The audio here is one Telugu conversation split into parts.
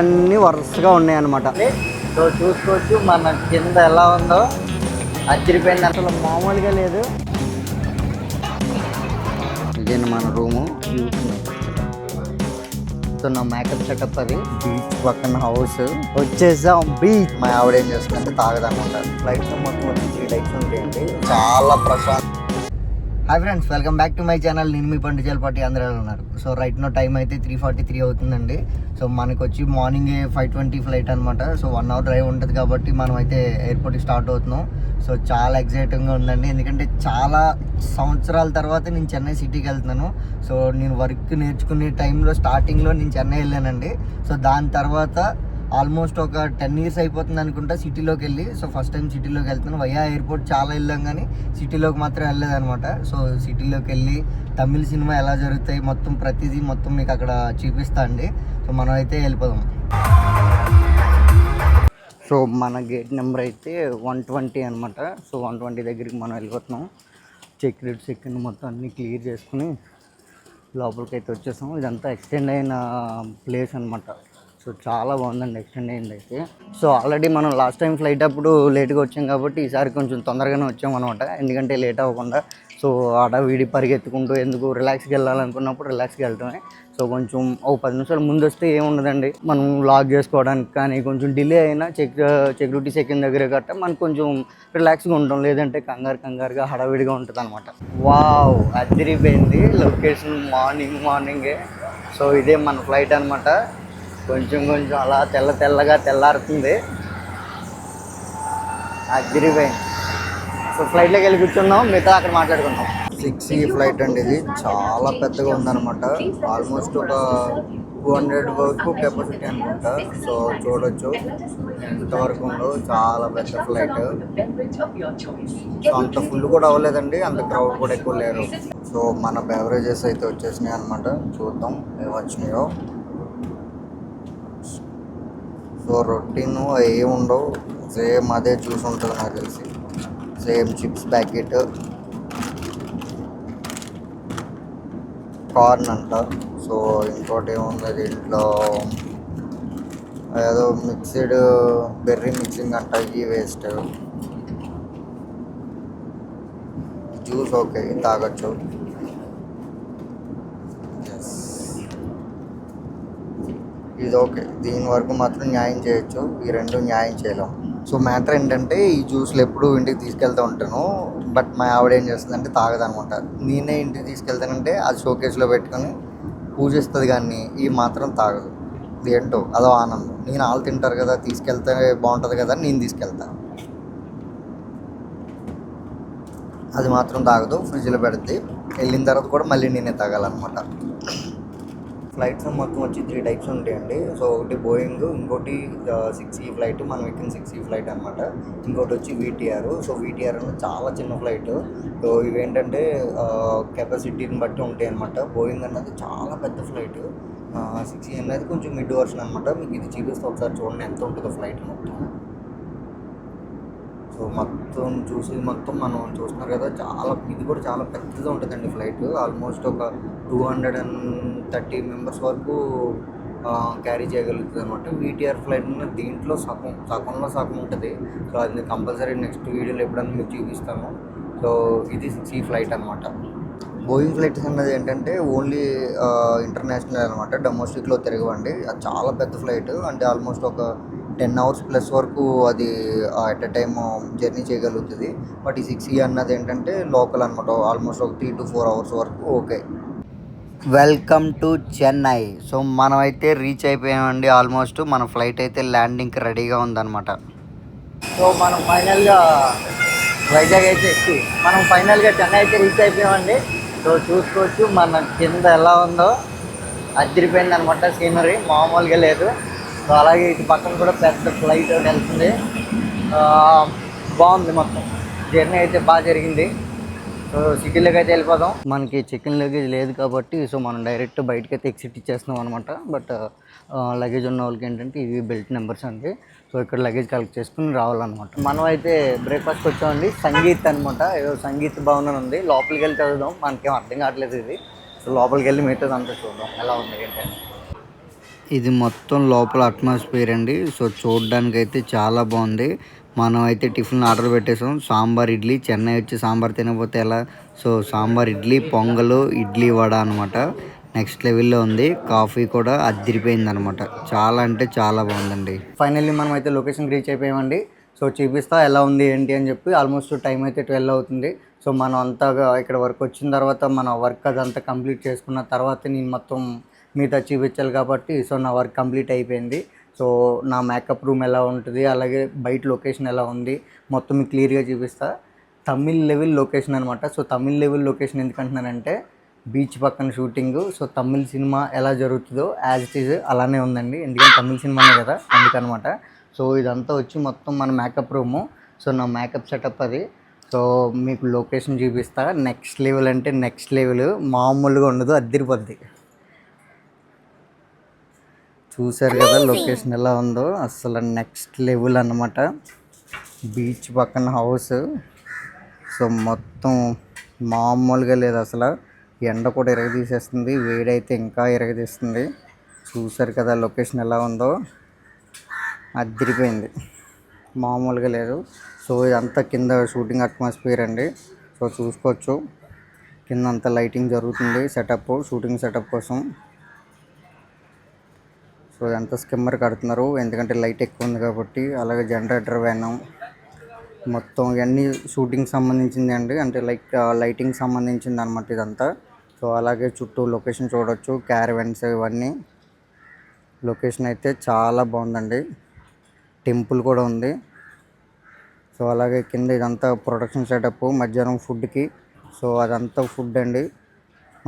అన్నీ వరుసగా ఉన్నాయి అనమాట సో చూసుకోవచ్చు మన కింద ఎలా ఉందో. అదిరిపోయింది. అసలు మామూలుగా లేదు. ఇదే మన రూము? సో నా మేకప్ సెటప్ అది. బీచ్. పక్కన హౌస్ వచ్చేసాం బీచ్. మా ఆవిడ ఏం చేస్తుందంటే తాగదన్నమాట ఫ్లైట్స్ మొత్తం వచ్చి త్రీ టైప్స్ ఉంటాయండి. చాలా Prashanth. Hi friends welcome back to my channel నేను మీ పండుగల పార్టీ. అందరూ ఉన్నారు? సో రైట్ నో టైం అయితే త్రీ ఫార్టీ త్రీ అవుతుందండి. సో మనకు వచ్చి మార్నింగ్ ఫైవ్ ట్వంటీ ఫ్లైట్ అనమాట సో వన్ అవర్ డ్రైవ్ ఉంటుంది కాబట్టి మనం అయితే ఎయిర్పోర్ట్కి స్టార్ట్ అవుతున్నాం. సో చాలా ఎక్సైటింగ్గా ఉందండి. ఎందుకంటే చాలా సంవత్సరాల తర్వాత నేను చెన్నై సిటీకి వెళ్తున్నాను. సో నేను వర్క్ నేర్చుకునే టైంలో స్టార్టింగ్లో నేను చెన్నై వెళ్ళానండి. సో దాని తర్వాత ఆల్మోస్ట్ ఒక టెన్ ఇయర్స్ అయిపోతుంది అనుకుంటా సిటీలోకి వెళ్ళి. సో ఫస్ట్ టైం సిటీలోకి వెళ్తున్నాను. వయా ఎయిర్పోర్ట్ చాలా వెళ్ళాం కానీ సిటీలోకి మాత్రం వెళ్ళలేదన్నమాట. సో సిటీలోకి వెళ్ళి తమిళ సినిమా ఎలా జరుగుతాయి మొత్తం ప్రతిదీ మొత్తం మీకు అక్కడ చూపిస్తా అండి. సో మనం అయితే వెళ్ళిపోదాం. సో మన గేట్ నెంబర్ అయితే వన్ ట్వంటీ అనమాట సో వన్ ట్వంటీ దగ్గరికి మనం వెళ్ళిపోతున్నాం. సెక్యూరిటీ సెక్యూరిటీ మొత్తం అన్నీ క్లియర్ చేసుకుని లోపలికి అయితే వచ్చేసాం. ఇదంతా ఎక్స్టెండ్ అయిన ప్లేస్ అనమాట సో చాలా బాగుందండి ఎక్స్టెండ్ అయింది అయితే. సో ఆల్రెడీ మనం లాస్ట్ టైం ఫ్లైట్ అప్పుడు లేట్గా వచ్చాం కాబట్టి ఈసారి కొంచెం తొందరగానే వచ్చాం అనమాట ఎందుకంటే లేట్ అవ్వకుండా. సో ఆడ వీడి పరిగెత్తుకుంటూ ఎందుకు రిలాక్స్కి వెళ్ళాలనుకున్నప్పుడు రిలాక్స్కి వెళ్ళటమే. సో కొంచెం ఓ పది నిమిషాలు ముందు వస్తే ఏముండదండి. మనం లాక్ చేసుకోవడానికి కానీ కొంచెం డిలే అయినా చెక్ సెక్యూరిటీ సెకండ్ దగ్గర గట్ట మనకు కొంచెం రిలాక్స్గా ఉంటాం. లేదంటే కంగారు కంగారుగా హడావిడిగా ఉంటుంది అనమాట వావ్! అదిరిపోయింది. లొకేషన్ మార్నింగ్ మార్నింగే. సో ఇదే మన ఫ్లైట్ అనమాట కొంచెం కొంచెం అలా తెల్ల తెల్లగా తెల్లారుతుంది. అదిరిపోయింది. సో ఫ్లైట్లోకి వెళ్ళి కూర్చున్నాం మిగతా అక్కడ మాట్లాడుకుందాం సిక్స్ ఈ ఫ్లైట్ అండి ఇది. చాలా పెద్దగా ఉందన్నమాట. ఆల్మోస్ట్ ఒక టూ హండ్రెడ్ వరకు కెపాసిటీ అనుకుంటా సో చూడొచ్చు. ఎంతవరకు ఉందో. చాలా పెద్ద ఫ్లైట్ సో అంత ఫుల్ కూడా అవ్వలేదండి. అంత క్రౌడ్ కూడా ఎక్కువ లేరు. సో మన బెవరేజెస్ అయితే వచ్చేసినాయి అనమాట చూద్దాం. ఏమి వచ్చినాయో. సో రొటీన్ ఏమి ఉండవు. సేమ్ అదే చూసి ఉంటుంది నాకు తెలిసి. Same chips packet. కార్న్ అంట. సో ఇంకోటి ఏముంది దీంట్లో ఏదో మిక్స్డ్ బెర్రీ మిక్సింగ్ అంట ఈ వేస్ట్. జ్యూస్ ఓకే తాగొచ్చు. ఇది ఓకే దీని వరకు మాత్రం న్యాయం చేయొచ్చు. ఈ రెండు న్యాయం చేయలేం. సో మ్యాటర్ ఏంటంటే ఈ జ్యూస్లు ఎప్పుడు ఇంటికి తీసుకెళ్తూ ఉంటాను. బట్ మా ఆవిడ ఏం చేస్తుందంటే తాగదనమాట. నేనే ఇంటికి తీసుకెళ్తానంటే అది షోకేస్లో పెట్టుకొని పూజిస్తుంది కానీ ఈ మాత్రం తాగదు. ఏంటో అదో ఆనందం. నేను వాళ్ళు తింటారు కదా తీసుకెళ్తే బాగుంటుంది కదా నేను తీసుకెళ్తాను అది మాత్రం తాగదు ఫ్రిడ్జ్లో పెడితే. వెళ్ళిన తర్వాత కూడా మళ్ళీ నేనే తాగాలన్నమాట. ఫ్లైట్స్ మొత్తం వచ్చి త్రీ టైప్స్ ఉంటాయండి. సో ఒకటి బోయింగ్ ఇంకోటి సిక్స్ ఈ ఫ్లైట్ మనం ఎక్కిన సిక్స్ ఈ ఫ్లైట్ అనమాట ఇంకోటి వచ్చి వీటీఆర్. సో వీటీఆర్ అనేది చాలా చిన్న ఫ్లైట్. సో ఇవేంటంటే కెపాసిటీని బట్టి ఉంటాయి అనమాట బోయింగ్ అనేది చాలా పెద్ద ఫ్లైట్. సిక్స్ ఈ అనేది కొంచెం మిడ్ వర్షన్ అనమాట మీకు ఇది చూపిస్తే ఒకసారి చూడండి ఎంత ఉంటుందో ఫ్లైట్ మొత్తం. సో మొత్తం చూసి మొత్తం మనం చూస్తున్నారు కదా చాలా ఇది కూడా చాలా పెద్దగా ఉంటుందండి ఫ్లైట్. ఆల్మోస్ట్ ఒక two hundred and thirty members వరకు క్యారీ చేయగలుగుతుంది అనమాట వీటీఆర్ ఫ్లైట్ దీంట్లో సగం సగంలో సగం ఉంటుంది. సో అది కంపల్సరీ నెక్స్ట్ వీడియోలో ఎప్పుడన్నా మీకు చూపిస్తాను. సో ఇది సీ ఫ్లైట్ అనమాట బోయింగ్ ఫ్లైట్స్ అన్నది ఏంటంటే ఓన్లీ ఇంటర్నేషనల్ అనమాట డొమెస్టిక్లో తిరగవండి. అది చాలా పెద్ద ఫ్లైట్. అంటే ఆల్మోస్ట్ ఒక టెన్ అవర్స్ ప్లస్ వరకు అది అట్ ఎ టైమ్ జర్నీ చేయగలుగుతుంది. బట్ ఈ సిక్స్ ఈ అన్నది ఏంటంటే లోకల్ అనమాట ఆల్మోస్ట్ ఒక త్రీ టు ఫోర్ అవర్స్ వరకు okay. Welcome to Chennai so మనమైతే రీచ్ అయిపోయామండి. ఆల్మోస్ట్ మన ఫ్లైట్ అయితే ల్యాండింగ్కి రెడీగా ఉందన్నమాట. సో మనం ఫైనల్గా వైజాగ్ అయితే ఎక్కి మనం ఫైనల్గా చెన్నై అయితే రీచ్ అయిపోయామండి. సో చూసుకోవచ్చు మన కింద ఎలా ఉందో. అదిరిపోయింది అనమాట సీనరీ మామూలుగా లేదు. సో అలాగే ఇటు పక్కన కూడా పెద్ద ఫ్లైట్ ఒకటి వెళ్తుంది. బాగుంది మొత్తం. జర్నీ అయితే బాగా జరిగింది. సో సిటీలోకి అయితే వెళ్ళిపోదాం. మనకి చికెన్ లగేజ్ లేదు కాబట్టి సో మనం డైరెక్ట్ బయటకి అయితే ఎక్సిట్ ఇచ్చేస్తున్నాం అనమాట బట్ లగేజ్ ఉన్న వాళ్ళకి ఏంటంటే ఇవి బెల్ట్ నెంబర్స్ అండి. సో ఇక్కడ లగేజ్ కలెక్ట్ చేసుకుని రావాలన్నమాట. మనం అయితే బ్రేక్ఫాస్ట్కి వచ్చామండి. సంగీత్ అనమాట ఏదో సంగీత్ భవన్ ఉంది. లోపలికి వెళ్ళి చదువుదాం. మనకేం అర్థం కావట్లేదు ఇది. సో లోపలికి వెళ్ళి మిగతాది అంతా చూద్దాం. ఎలా ఉంది ఏంటని ఇది మొత్తం లోపల అట్మాస్ఫియర్ అండి. సో చూడడానికి అయితే చాలా బాగుంది. మనం అయితే టిఫిన్ ఆర్డర్ పెట్టేసాం. సాంబార్ ఇడ్లీ. చెన్నై వచ్చి సాంబార్ తినకపోతే ఎలా? సో సాంబార్ ఇడ్లీ పొంగలు ఇడ్లీ వడ అనమాట నెక్స్ట్ లెవెల్లో ఉంది. కాఫీ కూడా అదిరిపోయింది అనమాట చాలా అంటే చాలా బాగుందండి. ఫైనల్లీ మనం అయితే లొకేషన్ రీచ్ అయిపోయామండి. సో చూపిస్తా ఎలా ఉంది ఏంటి అని చెప్పి. ఆల్మోస్ట్ టైం అయితే ట్వెల్వ్ అవుతుంది. సో మనం అంతా ఇక్కడ వర్క్ వచ్చిన తర్వాత మన వర్క్ అదంతా కంప్లీట్ చేసుకున్న తర్వాత నేను మొత్తం మిగతా చూపించాలి కాబట్టి సో నా వర్క్ కంప్లీట్ అయిపోయింది. సో నా మేకప్ రూమ్ ఎలా ఉంటుంది అలాగే బయట లొకేషన్ ఎలా ఉంది మొత్తం మీకు క్లియర్గా చూపిస్తా. తమిళ్ లెవెల్ లొకేషన్ అనమాట సో తమిళ్ లెవెల్ లొకేషన్ ఎందుకంటున్నానంటే బీచ్ పక్కన షూటింగ్ సో తమిళ్ సినిమా ఎలా జరుగుతుందో యాజ్ ఇట్ ఈజ్ అలానే ఉందండి. ఎందుకంటే తమిళ్ సినిమానే కదా అందుకనమాట. సో ఇదంతా వచ్చి మొత్తం మన మేకప్ రూము సో నా మేకప్ సెటప్ అది. సో మీకు లొకేషన్ చూపిస్తా. నెక్స్ట్ లెవెల్ అంటే నెక్స్ట్ లెవెల్ మామూలుగా ఉండదు అద్దరిపోద్ది. చూసారు కదా లొకేషన్ ఎలా ఉందో. అసలు నెక్స్ట్ లెవెల్ అన్నమాట. బీచ్ పక్కన హౌస్ సో మొత్తం మామూలుగా లేదు అసలు. ఎండ కూడా ఇరగదీసేస్తుంది. వేడైతే ఇంకా ఇరగదీస్తుంది. చూసారు కదా లొకేషన్ ఎలా ఉందో. అదిరిపోయింది. మామూలుగా లేదు. సో ఇదంతా కింద షూటింగ్ అట్మాస్ఫియర్ అండి. సో చూసుకోవచ్చు. కింద అంతా లైటింగ్ జరుగుతుంది. సెటప్ షూటింగ్ సెటప్ కోసం. సో ఎంత స్కిమ్మర్ కడుతున్నారు? ఎందుకంటే లైట్ ఎక్కువ ఉంది కాబట్టి అలాగే జనరేటర్ వ్యాన్ మొత్తం ఇవన్నీ షూటింగ్ సంబంధించింది అండి. అంటే లైక్ లైటింగ్ సంబంధించింది అనమాట ఇదంతా. సో అలాగే చుట్టూ లొకేషన్ చూడొచ్చు క్యారవెన్స్ ఇవన్నీ. లొకేషన్ అయితే చాలా బాగుందండి. టెంపుల్ కూడా ఉంది. సో అలాగే కింద ఇదంతా ప్రొడక్షన్ సెటప్ మధ్యాహ్నం ఫుడ్కి. సో అదంతా ఫుడ్ అండి.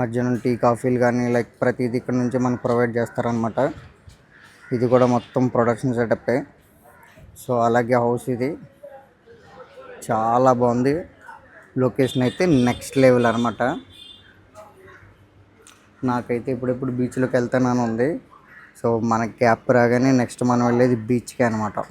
మధ్యాహ్నం టీ కాఫీలు కానీ లైక్ ప్రతిదీ ఇక్కడ నుంచి మనకు ప్రొవైడ్ చేస్తారనమాట ఇది కూడా మొత్తం ప్రొడక్షన్ సెటప్పే సో అలాగే హౌస్ ఇది. చాలా బాగుంది. లొకేషన్ అయితే నెక్స్ట్ లెవెల్ అనమాట నాకైతే ఇప్పుడెప్పుడు బీచ్లోకి వెళ్తానని ఉంది. సో మనకి గ్యాప్ రాగానే నెక్స్ట్ మనం వెళ్ళేది బీచ్కి అనమాట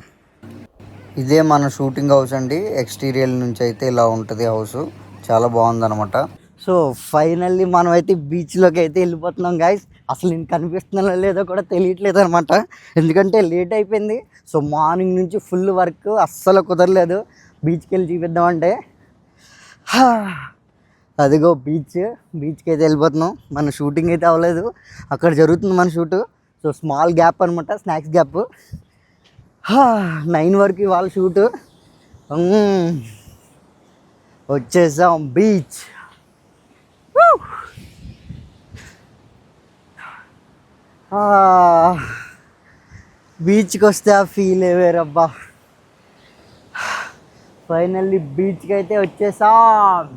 ఇదే మన షూటింగ్ హౌస్ అండి. ఎక్స్టీరియర్ నుంచి అయితే ఇలా ఉంటుంది హౌస్ చాలా బాగుందనమాట సో ఫైనల్లీ మనం అయితే బీచ్లోకి అయితే వెళ్ళిపోతున్నాం గాయస్ అసలు నేను కనిపిస్తున్నా లేదో కూడా తెలియట్లేదు అనమాట. ఎందుకంటే లేట్ అయిపోయింది. సో మార్నింగ్ నుంచి ఫుల్ వర్క్ అస్సలు కుదరలేదు. బీచ్కి వెళ్ళి చూపిద్దామంటే అదిగో బీచ్ బీచ్కి అయితే వెళ్ళిపోతున్నాం. మన షూటింగ్ అయితే అవ్వలేదు. అక్కడ జరుగుతుంది మన షూటు సో స్మాల్ గ్యాప్ అనమాట స్నాక్స్ గ్యాప్ నైన్ వరకు ఇవాళ షూటు వచ్చేసాం బీచ్ బీచ్కి ah. వస్తే ఆ ఫీల్ వేరబ్బా. ఫైనల్లీ బీచ్కి అయితే వచ్చేసాం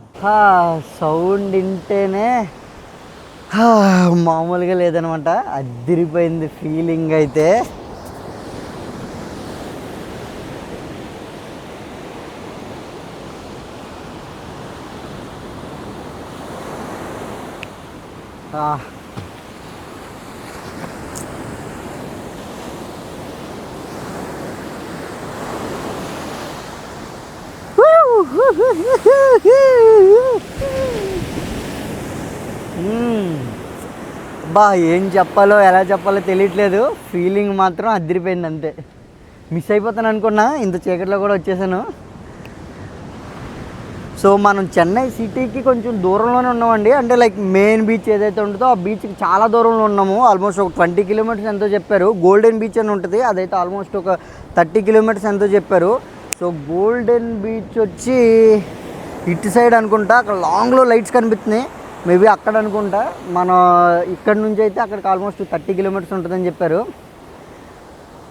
సౌండ్ వింటేనే మామూలుగా లేదనమాట. అదిరిపోయింది ఫీలింగ్ అయితే. బా ఏం చెప్పాలో ఎలా చెప్పాలో తెలియట్లేదు. ఫీలింగ్ మాత్రం అదిరిపోయింది అంతే మిస్ అయిపోతాను అనుకున్నా ఇంత చీకట్లో కూడా వచ్చేసాను. సో మనం చెన్నై సిటీకి కొంచెం దూరంలోనే ఉన్నామండి. అంటే లైక్ మెయిన్ బీచ్ ఏదైతే ఉంటుందో ఆ బీచ్కి చాలా దూరంలో ఉన్నాము. ఆల్మోస్ట్ ఒక ట్వంటీ కిలోమీటర్స్ ఎంతో చెప్పారు. గోల్డెన్ బీచ్ అని ఉంటుంది. అదైతే ఆల్మోస్ట్ ఒక థర్టీ కిలోమీటర్స్ ఎంతో చెప్పారు. సో గోల్డెన్ బీచ్ వచ్చి ఇటు సైడ్ అనుకుంటా అక్కడ లాంగ్లో లైట్స్ కనిపిస్తున్నాయి. మేబీ అక్కడ అనుకుంటా. మన ఇక్కడ నుంచి అయితే అక్కడికి ఆల్మోస్ట్ థర్టీ కిలోమీటర్స్ ఉంటుందని చెప్పారు.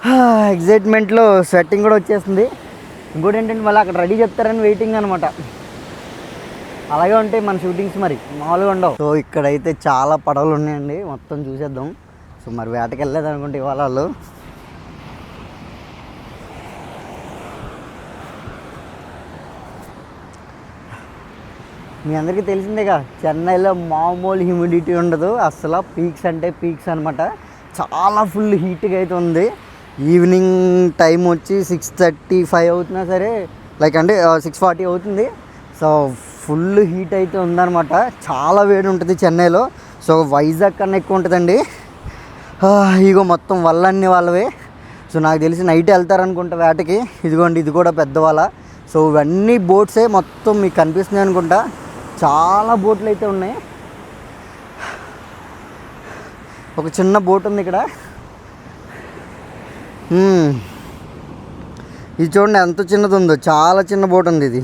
ఎగ్జైట్మెంట్లో స్వెట్టింగ్ కూడా వచ్చేస్తుంది. ఇంకోటి ఏంటంటే మళ్ళీ అక్కడ రెడీ చెప్తారని వెయిటింగ్ అనమాట అలాగే ఉంటాయి మన షూటింగ్స్ మరి. మామూలుగా ఉండవు. సో ఇక్కడైతే చాలా పడవలు ఉన్నాయండి. మొత్తం చూసేద్దాం. సో మరి వేటకి వెళ్ళలేదు అనుకుంటే ఇవాళ వాళ్ళు. మీ అందరికీ తెలిసిందేగా చెన్నైలో మామూలు హ్యూమిడిటీ ఉండదు. అసలు పీక్స్ అంటే పీక్స్ అనమాట చాలా ఫుల్ హీట్గా అయితే ఉంది. ఈవినింగ్ టైం వచ్చి సిక్స్ థర్టీ ఫైవ్ అవుతున్నా సరే లైక్ అంటే uh, సిక్స్ ఫార్టీ అవుతుంది. సో ఫుల్ హీట్ అయితే ఉందన్నమాట. చాలా వేడి ఉంటుంది చెన్నైలో. సో వైజాగ్ కన్నా ఎక్కువ ఉంటుందండి. ఇగో మొత్తం వల్లన్నీ వాళ్ళవే. సో నాకు తెలిసి నైట్ వెళ్తారనుకుంటా వేటకి. ఇదిగోండి ఇది కూడా పెద్ద సో ఇవన్నీ బోట్సే మొత్తం మీకు కనిపిస్తున్నాయి అనుకుంటా. చాలా బోట్లు అయితే ఉన్నాయి. ఒక చిన్న బోట్ ఉంది ఇక్కడ. ఇది చూడండి ఎంత చిన్నది ఉందో. చాలా చిన్న బోట్ ఉంది ఇది.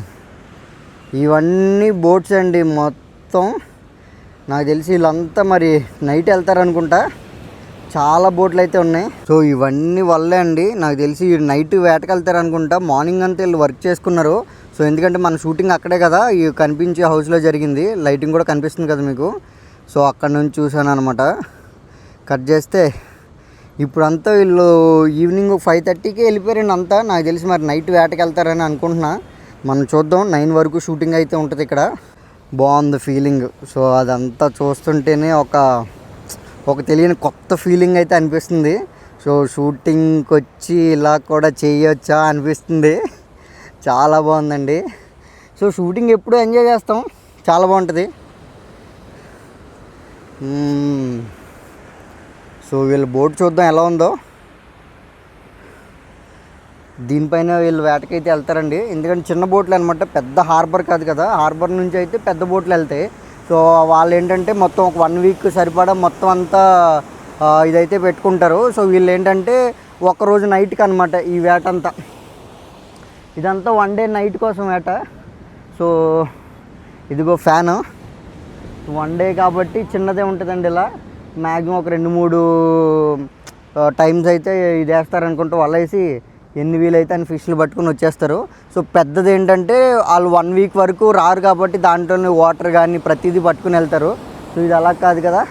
ఇవన్నీ బోట్స్ అండి మొత్తం. నాకు తెలిసి వీళ్ళంతా మరి నైట్ వెళ్తారనుకుంటా. చాలా బోట్లు అయితే ఉన్నాయి. సో ఇవన్నీ వల్లే అండి. నాకు తెలిసి నైట్ వేటకెళ్తారు అనుకుంటా మార్నింగ్ అంతా వీళ్ళు వర్క్ చేసుకున్నారు. సో ఎందుకంటే మన షూటింగ్ అక్కడే కదా. ఈ కనిపించే హౌస్లో జరిగింది. లైటింగ్ కూడా కనిపిస్తుంది కదా మీకు. సో అక్కడ నుంచి చూసాను అనమాట కట్ చేస్తే ఇప్పుడంతా వీళ్ళు ఈవినింగ్ ఫైవ్ థర్టీకి వెళ్ళిపోయారండి అంతా. నాకు తెలిసి మరి నైట్ వేటకెళ్తారని అనుకుంటున్నాను అనుకుంటున్నా. మనం చూద్దాం. నైన్ వరకు షూటింగ్ అయితే ఉంటుంది ఇక్కడ. బాగుంది ఫీలింగ్. సో అదంతా చూస్తుంటేనే ఒక ఒక తెలియని కొత్త ఫీలింగ్ అయితే అనిపిస్తుంది. సో షూటింగ్కి వచ్చి ఇలా కూడా చేయొచ్చా అనిపిస్తుంది. చాలా బాగుందండి. సో షూటింగ్ ఎప్పుడు ఎంజాయ్ చేస్తాం. చాలా బాగుంటుంది. సో వీళ్ళ బోట్ చూద్దాం ఎలా ఉందో. దీనిపైన వీళ్ళు వేటకైతే వెళ్తారండి. ఎందుకంటే చిన్న బోట్లు అనమాట పెద్ద హార్బర్ కాదు కదా. హార్బర్ నుంచి అయితే పెద్ద బోట్లు వెళ్తాయి. సో వాళ్ళు ఏంటంటే మొత్తం ఒక వన్ వీక్ సరిపడా మొత్తం అంతా ఇదైతే పెట్టుకుంటారు. సో వీళ్ళు ఏంటంటే ఒకరోజు నైట్కి అనమాట ఈ వేట అంతా. ఇదంతా వన్ డే నైట్ కోసం వేట. సో ఇదిగో ఫ్యాను. వన్ డే కాబట్టి చిన్నదే ఉంటుందండి ఇలా. మ్యాక్సిమం ఒక రెండు మూడు టైమ్స్ అయితే ఇది వేస్తారనుకుంటూ వల్ల వేసి ఎన్ని వీలైతే అని ఫిష్లు పట్టుకుని వచ్చేస్తారు. సో పెద్దది ఏంటంటే వాళ్ళు వన్ వీక్ వరకు రారు కాబట్టి దాంట్లోనే వాటర్ కానీ ప్రతిదీ పట్టుకుని వెళ్తారు. సో ఇది అలా కాదు కదా?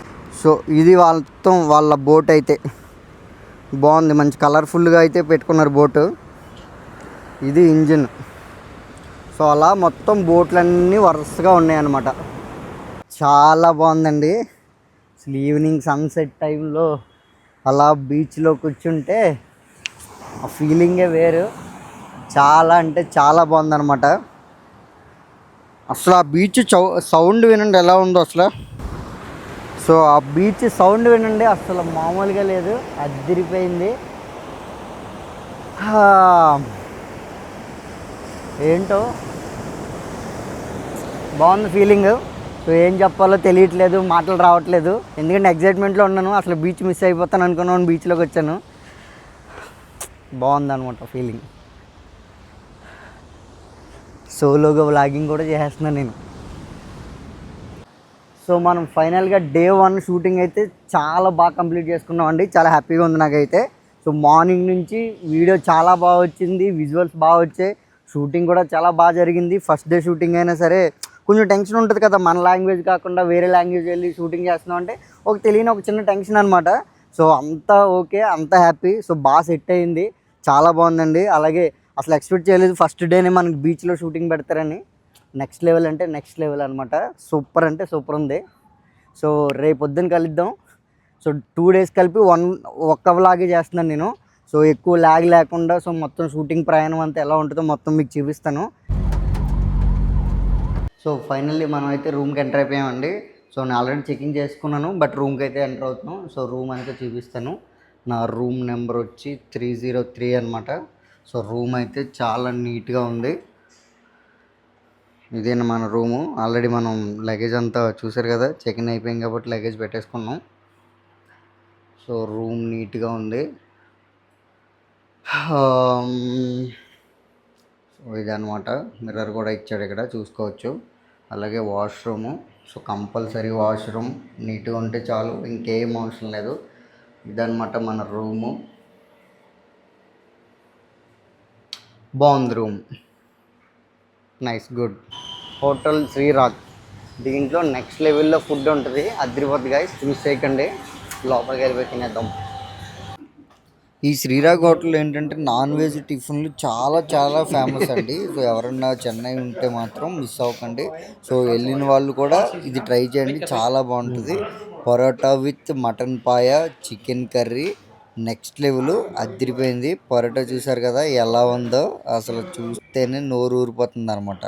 సో ఇది మొత్తం వాళ్ళ బోట్ అయితే. బాగుంది మంచి కలర్ఫుల్గా అయితే పెట్టుకున్నారు బోటు. ఇది ఇంజిన్. సో అలా మొత్తం బోట్లన్నీ వరుసగా ఉన్నాయన్నమాట. చాలా బాగుందండి. అసలు ఈవినింగ్ సన్సెట్ టైంలో అలా బీచ్లో కూర్చుంటే ఆ ఫీలింగే వేరు. చాలా అంటే చాలా బాగుందనమాట అసలు ఆ బీచ్ చౌ సౌండ్ వినండి ఎలా ఉందో అసలు. సో ఆ బీచ్ సౌండ్ వినండి అసలు మామూలుగా లేదు. అదిరిపోయింది. ఏంటో? బాగుంది ఫీలింగ్ సో ఏం చెప్పాలో తెలియట్లేదు మాటలు రావట్లేదు. ఎందుకంటే ఎగ్జైట్మెంట్లో ఉన్నాను అసలు బీచ్ మిస్ అయిపోతాను అనుకున్నాను బీచ్లోకి వచ్చాను. బాగుందనమాట ఫీలింగ్ సోలోగా వ్లాగింగ్ కూడా చేసేస్తున్నాను నేను. సో మనం ఫైనల్గా డే వన్ షూటింగ్ అయితే చాలా బాగా కంప్లీట్ చేసుకున్నాం అండి చాలా హ్యాపీగా ఉంది నాకైతే. సో మార్నింగ్ నుంచి వీడియో చాలా బాగా వచ్చింది విజువల్స్ బాగా వచ్చాయి. షూటింగ్ కూడా చాలా బాగా జరిగింది. ఫస్ట్ డే షూటింగ్ అయినా సరే కొంచెం టెన్షన్ ఉంటుంది కదా. మన లాంగ్వేజ్ కాకుండా వేరే లాంగ్వేజ్ వెళ్ళి షూటింగ్ చేస్తున్నాం అంటే ఒక తెలియని ఒక చిన్న టెన్షన్ అనమాట సో అంతా ఓకే అంతా హ్యాపీ సో బాగా సెట్ అయింది. చాలా బాగుందండి. అలాగే అసలు ఎక్స్పెక్ట్ చేయలేదు. ఫస్ట్ డేనే మనకి బీచ్లో షూటింగ్ పెడతారని. నెక్స్ట్ లెవెల్ అంటే నెక్స్ట్ లెవెల్ అనమాట సూపర్ అంటే సూపర్ ఉంది. సో రేపు పొద్దున్న కలుద్దాం. సో టూ డేస్ కలిపి వన్ ఒక్క వ్లాగే చేస్తున్నాను నేను. సో ఎక్కువ ల్యాగ్ లేకుండా సో మొత్తం షూటింగ్ ప్రయాణం అంతా ఎలా ఉంటుందో మొత్తం మీకు చూపిస్తాను. సో ఫైనల్లీ మనం అయితే రూమ్కి ఎంటర్ అయిపోయామండి. సో నేను ఆల్రెడీ చెకింగ్ చేసుకున్నాను బట్ రూమ్కి అయితే ఎంటర్ అవుతున్నాం. సో రూమ్ అయితే చూపిస్తాను. నా రూమ్ నెంబర్ వచ్చి త్రీ జీరో త్రీ అనమాట సో రూమ్ అయితే చాలా నీట్గా ఉంది. ఇదేనా మన రూము? ఆల్రెడీ మనం లగేజ్ అంతా చూసారు కదా చెక్ ఇన్ అయిపోయింది కాబట్టి లగేజ్ పెట్టేసుకున్నాం. సో రూమ్ నీట్గా ఉంది. సో ఇదనమాట మిర్రర్ కూడా ఇచ్చాడు ఇక్కడ చూసుకోవచ్చు. అలాగే వాష్రూము. So compulsory washroom. నీట్గా ఉంటే చాలు ఇంకేం అవసరం లేదు. ఇదనమాట మన రూము. బాగుంది room. Nice good. Hotel Sriraag. దీంట్లో నెక్స్ట్ లెవెల్లో ఫుడ్ ఉంటుంది. అదిరిపోద్ది గాయస్ చూస్ చేయకండి. లోపలికి వెళ్ళిపోయి తినేద్దాం. ఈ శ్రీరాగ్ హోటల్ ఏంటంటే నాన్ వెజ్ టిఫిన్లు చాలా చాలా ఫేమస్ అండి. సో ఎవరన్నా చెన్నై ఉంటే మాత్రం మిస్ అవ్వకండి. సో వెళ్ళిన వాళ్ళు కూడా ఇది ట్రై చేయండి. చాలా బాగుంటుంది. Parotta with mutton paya chicken curry. Next level అదిరిపోయింది. పరోటా చూసారు కదా ఎలా ఉందో అసలు చూస్తేనే నోరు ఊరిపోతుంది అనమాట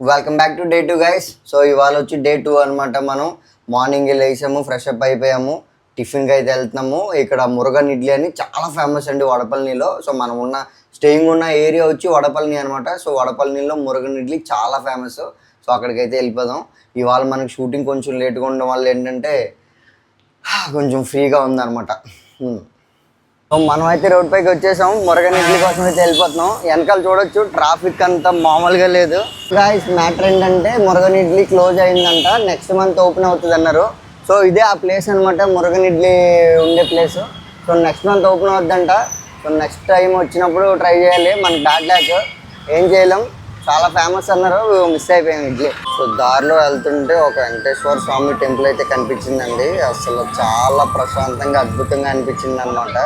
welcome back to day two guys so ఇవాళ వచ్చి డే టూ అనమాట మనం. మార్నింగ్ లేసాము ఫ్రెష్ అప్ అయిపోయాము. టిఫిన్కి అయితే వెళ్తున్నాము. ఇక్కడ మురగన్ ఇడ్లీ అని చాలా ఫేమస్ అండి వడపల్లిలో. సో మనం ఉన్న స్టేయింగ్ ఉన్న ఏరియా వచ్చి వడపల్లి అనమాట సో వడపల్లిలో మురగన్ ఇడ్లీ చాలా ఫేమస్ సో అక్కడికైతే వెళ్ళిపోదాం. ఇవాళ మనకి షూటింగ్ కొంచెం లేట్గా ఉండడం వల్ల ఏంటంటే కొంచెం ఫ్రీగా ఉందన్నమాట. మనం అయితే రోడ్ పైకి వచ్చేసాం. మురగన్ ఇడ్లీ కోసం అయితే వెళ్ళిపోతున్నాం. వెనకాల చూడొచ్చు ట్రాఫిక్ అంతా మామూలుగా లేదు. గాయస్ మ్యాటర్ ఏంటంటే మురగన్ ఇడ్లీ క్లోజ్ అయిందంట. నెక్స్ట్ మంత్ ఓపెన్ అవుతుంది అన్నారు. సో ఇదే ఆ ప్లేస్ అనమాట మురగన్ ఇడ్లీ ఉండే place so next month open అవుద్దంట so next time వచ్చినప్పుడు ట్రై చేయాలి. మన బ్యాడ్ ల్యాక్ ఏం చేయలేం. చాలా ఫేమస్ అన్నారు మిస్ అయిపోయాం ఇడ్లీ. సో దారిలో వెళ్తుంటే ఒక వెంకటేశ్వర స్వామి టెంపుల్ అయితే కనిపించిందండి. అసలు చాలా ప్రశాంతంగా అద్భుతంగా అనిపించింది అనమాట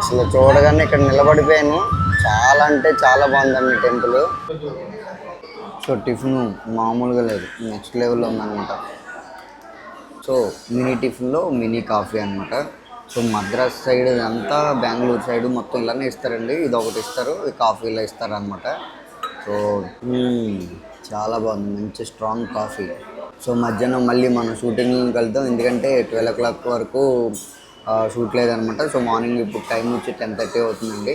అసలు చూడగానే ఇక్కడ నిలబడిపోయాను. చాలా అంటే చాలా బాగుందండి టెంపుల్ సో టిఫిన్ మామూలుగా లేదు. నెక్స్ట్ లెవెల్లో ఉందన్నమాట. సో మినీ టిఫిన్లో మినీ కాఫీ అన్నమాట. సో మద్రాస్ సైడ్ అంతా బెంగళూరు సైడ్ మొత్తం ఇలానే ఇస్తారండి. ఇది ఒకటి ఇస్తారు ఈ ఇస్తారనమాట ఇస్తారు అనమాట సో చాలా బాగుంది. మంచి స్ట్రాంగ్ కాఫీ సో మధ్యాహ్నం మళ్ళీ మనం షూటింగ్కి వెళ్తాం ఎందుకంటే ట్వెల్వ్ ఓ క్లాక్ వరకు షూట్ లేదనమాట. సో మార్నింగ్ ఇప్పుడు టైం వచ్చి టెన్ థర్టీ అవుతుందండి.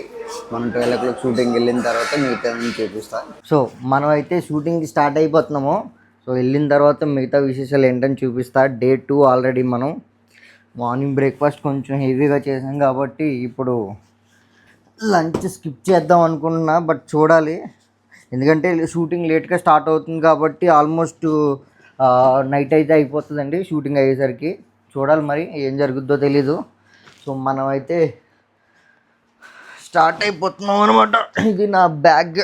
మనం ట్వెల్వ్ ఓ క్లాక్ షూటింగ్ వెళ్ళిన తర్వాత మిగతా చూపిస్తాను చూపిస్తా. సో మనం అయితే షూటింగ్కి స్టార్ట్ అయిపోతున్నాము. సో వెళ్ళిన తర్వాత మిగతా విశేషాలు ఏంటని చూపిస్తా. డే టూ ఆల్రెడీ మనం మార్నింగ్ బ్రేక్ఫాస్ట్ కొంచెం హెవీగా చేసాం కాబట్టి ఇప్పుడు లంచ్ స్కిప్ చేద్దాం అనుకుంటున్నా బట్ చూడాలి. ఎందుకంటే షూటింగ్ లేట్గా స్టార్ట్ అవుతుంది కాబట్టి ఆల్మోస్ట్ నైట్ అయితే అయిపోతుందండి షూటింగ్ అయ్యేసరికి. చూడాలి మరి ఏం జరుగుద్దో తెలీదు. సో మనమైతే స్టార్ట్ అయిపోతున్నాం అనమాట ఇది నా బ్యాగ్.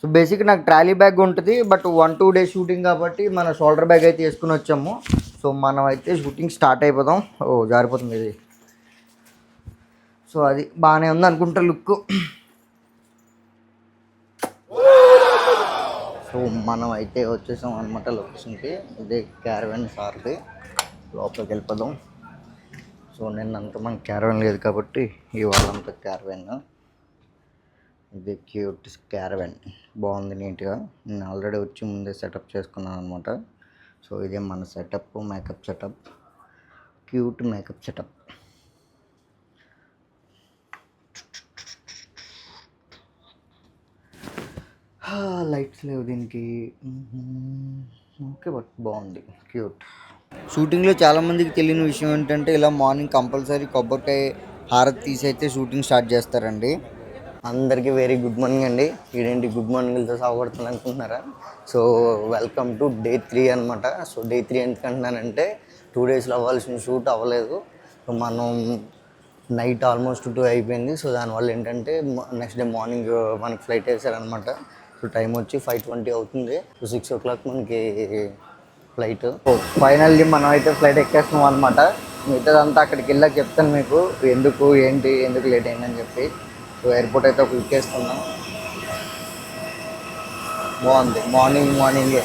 సో బేసిక్ నాకు ట్రాలీ బ్యాగ్ ఉంటుంది but one two days shooting కాబట్టి మన షోల్డర్ బ్యాగ్ అయితే వేసుకుని వచ్చాము. సో మనం అయితే షూటింగ్ స్టార్ట్ అయిపోదాం. ఓ జారిపోతుంది ఇది. సో అది బాగానే ఉంది అనుకుంటా లుక్ సో మనం అయితే వచ్చేసాం అనమాట లొకేషన్కి. ఇదే క్యారవెన్ సార్ది. లోపలికి వెళ్ళిపోదాం. సో నిన్నంత మనకి క్యారవెన్ లేదు కాబట్టి ఇవాళ అంతా క్యారవెన్. ఇది క్యూట్ క్యారవెన్. బాగుంది నీట్గా. నేను ఆల్రెడీ వచ్చి ముందే సెటప్ చేసుకున్నాను అనమాట సో ఇదే మన setup makeup setup. Cute makeup setup. Lights లేవు దీనికి. ఓకే బట్ బాగుంది. క్యూట్. షూటింగ్లో చాలామందికి తెలియని విషయం ఏంటంటే ఇలా మార్నింగ్ కంపల్సరీ కొబ్బరికాయ హారతి తీసి అయితే షూటింగ్ స్టార్ట్ చేస్తారండి. అందరికీ వెరీ గుడ్ మార్నింగ్ అండి. ఇదేంటి గుడ్ మార్నింగ్లతో సాగుపడుతుంది అనుకుంటున్నారా? So welcome to day three అనమాట సో డే త్రీ ఎందుకంటున్నానంటే టూ డేస్లో అవ్వాల్సిన షూట్ అవ్వలేదు. సో మనం నైట్ ఆల్మోస్ట్ టూ అయిపోయింది. సో దానివల్ల ఏంటంటే నెక్స్ట్ డే మార్నింగ్ మనకి ఫ్లైట్ వేసారనమాట ఇప్పుడు టైం వచ్చి ఫైవ్ ట్వంటీ అవుతుంది. సిక్స్ ఓ క్లాక్ మనకి ఫ్లైట్ ఫైనల్లీ మనం అయితే ఫ్లైట్ ఎక్కేస్తున్నాం అనమాట మిగతాదంతా అక్కడికి వెళ్ళాక చెప్తాను మీకు. ఎందుకు ఏంటి ఎందుకు లేట్ అయిందని చెప్పి. సో ఎయిర్పోర్ట్ అయితే ఒక ఎక్కేస్తున్నాం. బాగుంది. మార్నింగ్ మార్నింగే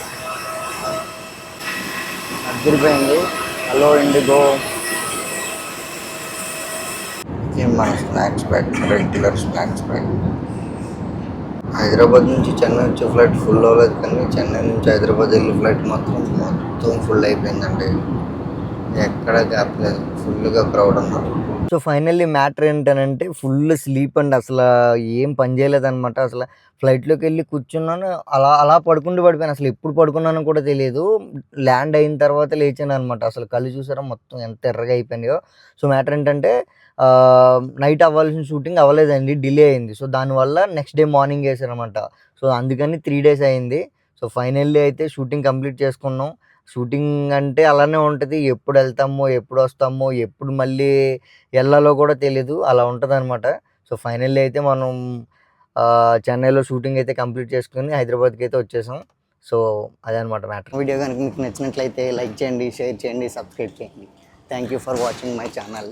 అద్దరిపోయింది హలో ఇండిగో మన snacks bag regular snacks bag Hyderabad నుంచి చెన్నై వచ్చే ఫ్లైట్ ఫుల్ అవ్వలేదు కానీ చెన్నై నుంచి హైదరాబాద్ వెళ్ళే ఫ్లైట్ మాత్రం మొత్తం ఫుల్ అయిపోయిందండి. ఎక్కడ గ్యాప్ లేదు. ఫుల్గా క్రౌడ్ ఉన్నారు సో ఫైనల్లీ మ్యాటర్ ఏంటనంటే ఫుల్ స్లీప్ అండి. అసలు ఏం పని చేయలేదన్నమాట. అసలు ఫ్లైట్లోకి వెళ్ళి కూర్చున్నాను. అలా అలా పడుకుంటూ పడిపోయాను. అసలు ఎప్పుడు పడుకున్నానో కూడా తెలియదు. ల్యాండ్ అయిన తర్వాత లేచాను అనమాట అసలు కళ్ళు చూసారా మొత్తం ఎంత ఎర్రగా అయిపోయినాయో. సో మ్యాటర్ ఏంటంటే నైట్ అవ్వాల్సిన షూటింగ్ అవ్వలేదండి. డిలే అయింది. సో దానివల్ల నెక్స్ట్ డే మార్నింగ్ వేసారనమాట సో అందుకని త్రీ డేస్ అయింది. సో ఫైనల్లీ అయితే షూటింగ్ కంప్లీట్ చేసుకున్నాం. షూటింగ్ అంటే అలానే ఉంటుంది. ఎప్పుడు వెళ్తామో ఎప్పుడు వస్తామో ఎప్పుడు మళ్ళీ వెళ్ళాలో కూడా తెలీదు. అలా ఉంటుంది అనమాట సో ఫైనల్లీ అయితే మనం చెన్నైలో షూటింగ్ అయితే కంప్లీట్ చేసుకుని హైదరాబాద్కి అయితే వచ్చేసాం. సో అదనమాట మ్యాటర్. వీడియో కనుక మీకు నచ్చినట్లయితే లైక్ చేయండి షేర్ చేయండి సబ్స్క్రైబ్ చేయండి. Thank you for watching my channel.